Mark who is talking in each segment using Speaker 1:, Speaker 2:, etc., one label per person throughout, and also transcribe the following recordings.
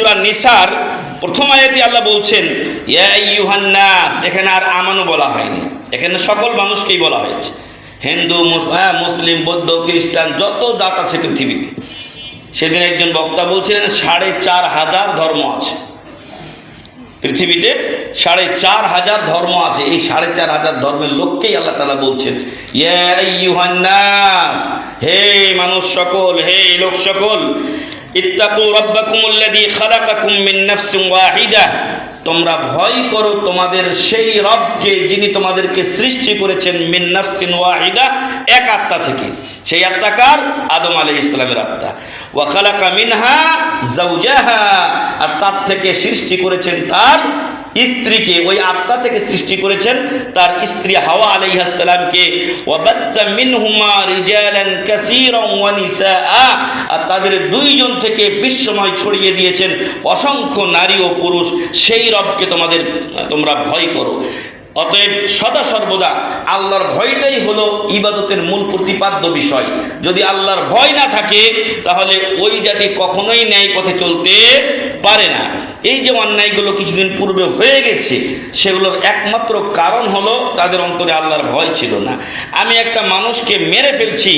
Speaker 1: সুরা নিসার প্রথম আয়াতে আল্লাহ বলছেন ইয়া এখানে আর আমানু বলা হয়নি। এখানে সকল মানুষকেই বলা হয়েছে। হিন্দু হ্যাঁ, মুসলিম বৌদ্ধ খ্রিস্টান যত জাত আছে পৃথিবীতে। সেদিন একজন বক্তা বলছিলেন সাড়ে চার হাজার ধর্ম আছে। পৃথিবীতে সাড়ে চার হাজার ধর্ম আছে। এই সাড়ে চার হাজার ধর্মের লোককেই আল্লাহ তালা বলছেন ইয়া হে মানুষ সকল হে লোক সকল ইত্তাকু রাব্বাকুমুল্লাযী খালাকাকুম মিন নাফসিন ওয়াহিদা। তোমরা ভয় করো তোমাদের সেই রবকে যিনি তোমাদেরকে সৃষ্টি করেছেন মিন নাফসিন ওয়াহিদা, এক আত্মা থেকে। সেই আত্মাকার আদম আলাইহিস ইসলামের আত্মা। ওয়া খালাকা মিনহা জাওজাহা। আর তার থেকে সৃষ্টি করেছেন তার স্ত্রীকে ওই আত্মা থেকে সৃষ্টি করেছেন, তার স্ত্রী হাওয়া আলাইহাসসালামকে আর তাদের দুইজন থেকে বিশ্বময় ছড়িয়ে দিয়েছেন অসংখ্য নারী ও পুরুষ, সেই রবকে তোমাদের, তোমরা ভয় করো। অতএব সদা সর্বদা আল্লাহর ভয়টাই হলো ইবাদতের মূল প্রতিপাদ্য বিষয়। যদি আল্লাহর ভয় না থাকে, তাহলে ওই জাতি কখনোই ন্যায় পথে চলতে পারে না। এই যে অন্যায়গুলো কিছুদিন পূর্বে হয়ে গেছে, সেগুলোর একমাত্র কারণ হলো তাদের অন্তরে আল্লাহর ভয় ছিল না। আমি একটা মানুষকে মেরে ফেলছি,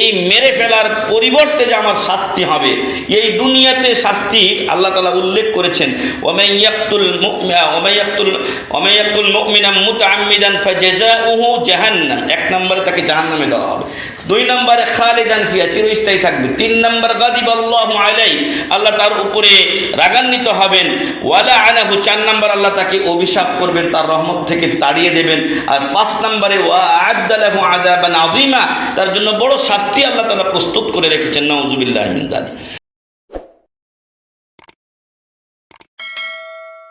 Speaker 1: এই মেরে ফেলার পরিবর্তে যে আমার শাস্তি হবে, এই দুনিয়াতে শাস্তি আল্লাহ তালা উল্লেখ করেছেন ওমাইয়াকুল ওমাইয়াকুল ওমাইয়াকুল মুমিনা মুতাআম্মিদান ফাজাযাউহু জাহান্নাম। এক নম্বরে তাকে জাহান্নামে দেওয়া হবে। দুই নম্বরে খালিদান ফিয়া চিরস্থায়ী থাকবে। তিন নম্বর গাদিব আল্লাহ আলাই আল্লাহ তার উপরে রাগান্বিত হবেন। ওয়ালা আনাহু চার নম্বর আল্লাহ তাকে অভিশাপ করবেন, তার রহমত থেকে তাড়িয়ে দেবেন। আর পাঁচ নম্বরে ওয়া আদালাহু আযাবান আযীমা, তার জন্য বড় শাস্তি আল্লাহ তাআলা প্রস্তুত করে রেখেছেন, নাউজুবিল্লাহ মিন